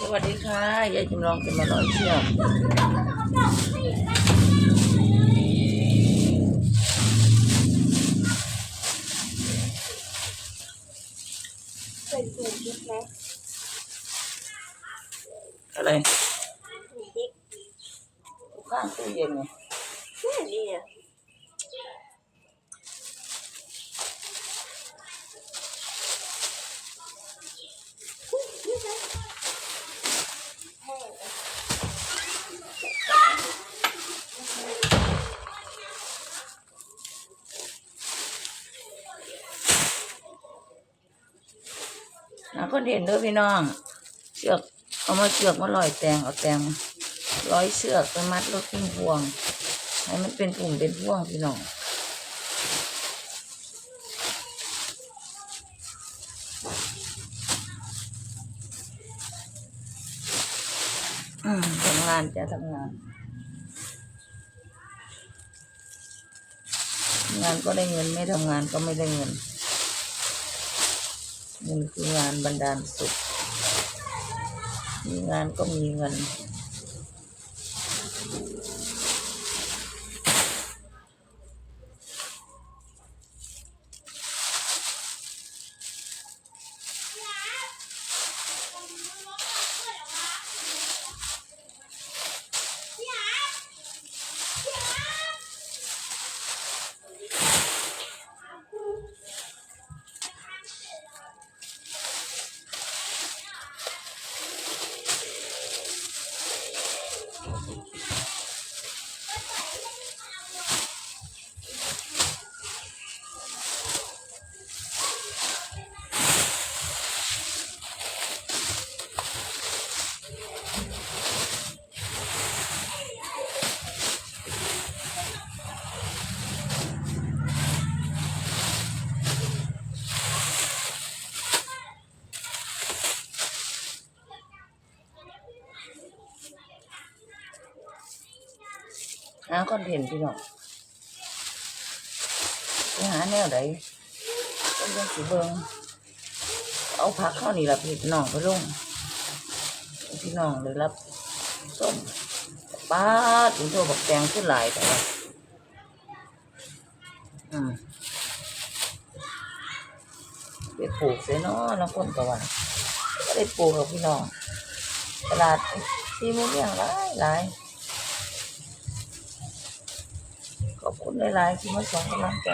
สวัสดีค่ะยายจำลองจะมาร้อยเชือกเคยเคยคิดไหมอะไรคิดข้างตู้เย็นไงแค่นี้อะ นะคนเห็นเด้อพี่น้อง เชือกเอามาเชือกมาลอยแตงเอาแตงร้อยเชือกไปมัดรถขึ้นพวง ให้มันเป็นปุ่มเป็นพวงพี่น้องทำงานจะทำงาน งานก็ได้เงินไม่ทำงานก็ไม่ได้เงิน นคืองานบันดาลสุข มีงานก็มีเงินาคอนเทนต์พี่น้องไปหาแนวใดก็ยังสิเบิงเอาผักเข้านี่ละพี่น้องไปลงพี่น้องเลยรับส้มป้าถึงตัวบักแตงขึ้นหลายแต่ว่าอืมไปปลูกเสียเนาะแล้วคนก็ว่าก็ได้ปลูกกับพี่น้องตลาดที่มุกเลี้ยงหลายหลาย ขอบคุณหลายๆที่มาส่งกำลังใจ